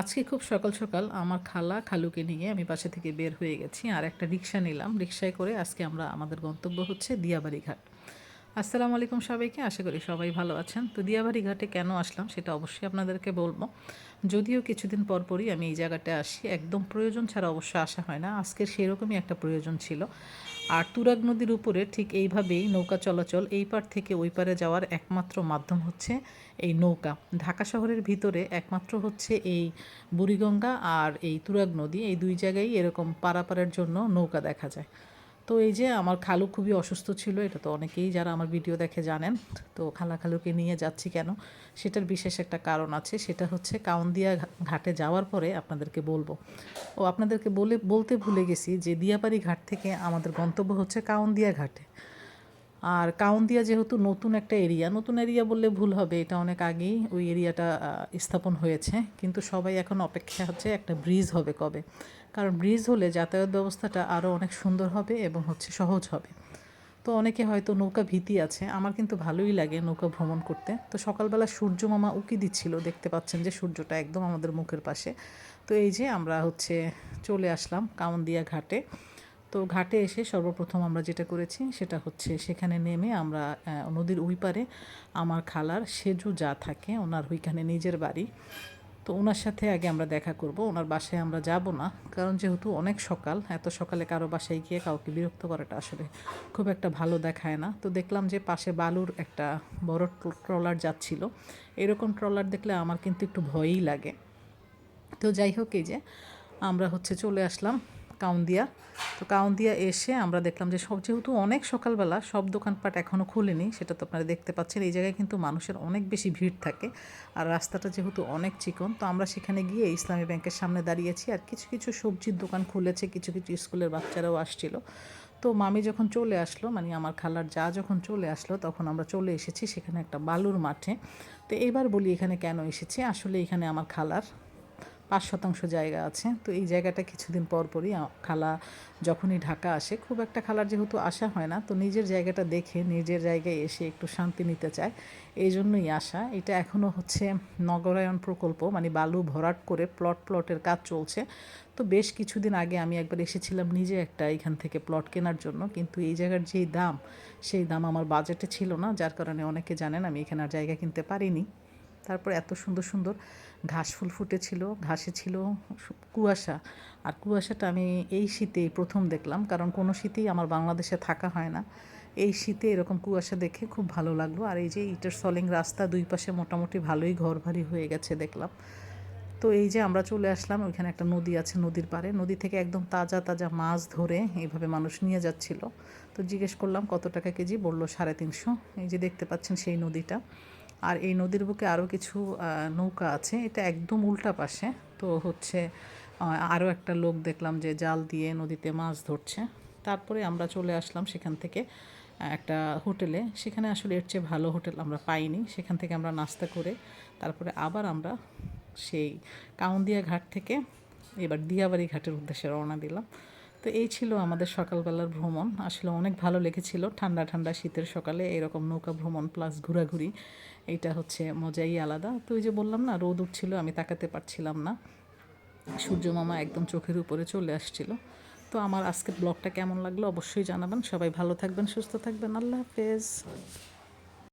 আজকে খুব সকাল সকাল আমার খালা খালুকে নিয়ে আমি বাসা থেকে বের হয়ে গেছি আর একটা রিক্সা নিলাম। রিক্সায় করে আজকে আমরা, আমাদের গন্তব্য হচ্ছে দিয়াবাড়ি ঘাট আসসালামু আলাইকুম সবাইকে, আশা করি সবাই ভালো আছেন। তো দিয়াবাড়ি ঘাটে কেন আসলাম সেটা অবশ্যই আপনাদেরকে বলব। যদিও কিছুদিন পর পরই আমি এই জায়গাটায় আসি, একদম প্রয়োজন ছাড়া অবশ্যই আসা হয় না। আজকের সেরকমই একটা প্রয়োজন ছিল। আর তুরাগ নদীর উপরে ঠিক এইভাবেই নৌকা চলাচল এই পার থেকে ওই পারে যাওয়ার একমাত্র মাধ্যম হচ্ছে এই নৌকা। ঢাকা শহরের ভিতরে একমাত্র হচ্ছে এই বুড়িগঙ্গা আর এই তুরাগ নদী। এই দুই জায়গায় এরকম পারাপারের জন্য নৌকা দেখা যায়। তো এই যে আমার খালু খুবই অসুস্থ ছিল, এটা তো অনেকেই যারা আমার ভিডিও দেখে জানেন, তো খালা খালুকে নিয়ে যাচ্ছি কেন? সেটার বিশেষ একটা কারণ আছে, সেটা হচ্ছে কাউন্দিয়া ঘাটে যাওয়ার পরে আপনাদেরকে বলব। ও আপনাদেরকে বলে, বলতে ভুলে গেছি যে দিয়াবাড়ি ঘাট থেকে আমাদের গন্তব্য হচ্ছে কাউন্দিয়া ঘাটে। আর কাউন্দিয়া যেহেতু নতুন একটা এরিয়া, নতুন এরিয়া বললে ভুল হবে, এটা অনেক আগেই ওই এরিয়াটা স্থাপন হয়েছে, কিন্তু সবাই এখন অপেক্ষা হচ্ছে একটা ব্রিজ হবে কবে। কারণ ব্রিজ হলে যাতায়াত ব্যবস্থাটা আরও অনেক সুন্দর হবে এবং হচ্ছে সহজ হবে। তো অনেকে হয়তো নৌকা ভীতি আছে, আমার কিন্তু ভালোই লাগে নৌকা ভ্রমণ করতে। তো সকালবেলা সূর্য মামা উকি দিচ্ছিল, দেখতে পাচ্ছেন যে সূর্যটা একদম আমাদের মুখের পাশে। তো এই যে আমরা হচ্ছে চলে আসলাম কাউন্দিয়া ঘাটে। তো ঘাটে এসে সর্বপ্রথম আমরা যেটা করেছি সেটা হচ্ছে সেখানে নেমে আমরা নদীর ওই পারে আমার খালার সেজু যা থাকে ওনার ওইখানে নিজের বাড়ি। তো ওনার সাথে আগে আমরা দেখা করব, ওনার বাসায় আমরা যাব না, কারণ যেহেতু অনেক সকাল, এত সকালে কারও বাসায় গিয়ে কাউকে বিরক্ত করাটা আসলে খুব একটা ভালো দেখায় না। তো দেখলাম যে পাশে বালুর একটা বড় ট্রলার যাচ্ছিল, এরকম ট্রলার দেখলে আমার কিন্তু একটু ভয়ই লাগে। তো যাই হোক এই যে, আমরা হচ্ছে চলে আসলাম কাউন্দিয়া। তো কাউন্দিয়া এসে আমরা দেখলাম যে সব যেহেতু অনেক সকালবেলা, সব দোকানপাট এখনও খুলেনি, সেটা তো আপনারা দেখতে পাচ্ছেন। এই জায়গায় কিন্তু মানুষের অনেক বেশি ভিড় থাকে আর রাস্তাটা যেহেতু অনেক চিকন, তো আমরা সেখানে গিয়ে ইসলামী ব্যাংকের সামনে দাঁড়িয়েছি আর কিছু কিছু সবজির দোকান খুলেছে, কিছু কিছু স্কুলের বাচ্চারাও আসছিল। তো মামি যখন চলে আসলো মানে আমার খালার যা যখন চলে আসলো, তখন আমরা চলে এসেছি সেখানে একটা বালুর মাঠে। তো এবার বলি এখানে কেন এসেছি? আসলে এখানে আমার খালার পাঁচ শতাংশ জায়গা আছে। তো এই জায়গাটা কিছুদিন পর পরই খালা যখনই ঢাকা আসে, খুব একটা খালার যেহেতু আসা হয় না, তো নিজের জায়গাটা দেখে, নিজের জায়গায় এসে একটু শান্তি নিতে চায়। এই জন্যই আসা। এটা এখনও হচ্ছে নগরায়ন প্রকল্প মানে বালু ভরাট করে প্লট প্লটের কাজ চলছে। তো বেশ কিছুদিন আগে আমি একবার এসেছিলাম নিজে একটা এখান থেকে প্লট কেনার জন্য, কিন্তু এই জায়গার যেই দাম, সেই দাম আমার বাজেটে ছিল না, যার কারণে অনেকে জানেন আমি এখানে আর জায়গা কিনতে পারিনি। তারপর এত সুন্দর সুন্দর ঘাস ফুল ফুটেছিল, ঘাসে ছিল কুয়াশা। আর কুয়াশাটা আমি এই শীতে প্রথম দেখলাম, কারণ কোনো শীতেই আমার বাংলাদেশে থাকা হয় না। এই শীতে এরকম কুয়াশা দেখে খুব ভালো লাগল। আর এই যে ইটের সলিং রাস্তা দুই পাশে মোটামুটি ভালোই ঘর ভারী হয়ে গেছে দেখলাম। তো এই যে আমরা চলে আসলাম, ওইখানে একটা নদী আছে নদীর পাড়ে। নদী থেকে একদম তাজা তাজা মাছ ধরে এইভাবে মানুষ নিয়ে যাচ্ছিল। তো জিজ্ঞেস করলাম, কত টাকা কেজি? বলল, সাড়ে তিনশো। এই যে দেখতে পাচ্ছেন সেই নদীটা। আর এই নদীর বুকে আরও কিছু নৌকা আছে। এটা একদম উল্টা পাশে। তো হচ্ছে আরও একটা লোক দেখলাম যে জাল দিয়ে নদীতে মাছ ধরছে। তারপরে আমরা চলে আসলাম সেখান থেকে একটা হোটেলে। সেখানে আসলে এর চেয়ে ভালো হোটেল আমরা পাইনি। সেখান থেকে আমরা নাস্তা করে তারপরে আবার আমরা সেই কাউন্দিয়া ঘাট থেকে এবার দিয়াবাড়ি ঘাটের উদ্দেশ্যে রওনা দিলাম। তো এই ছিল আমাদের সকালবেলার ভ্রমণ। আসলে অনেক ভালো লেগেছিল ঠান্ডা ঠান্ডা শীতের সকালে এরকম নৌকা ভ্রমণ প্লাস ঘোরাঘুরি। এইটা হচ্ছে মজাই আলাদা। তো ওই যে বললাম না, রোদ উঠছিল, আমি তাকাতে পারছিলাম না। সূর্য মামা একদম চোখের উপরে চলে আসছিল। তো আমার আজকের ব্লগটা কেমন লাগল অবশ্যই জানাবেন। সবাই ভালো থাকবেন, সুস্থ থাকবেন। আল্লাহ হাফেজ।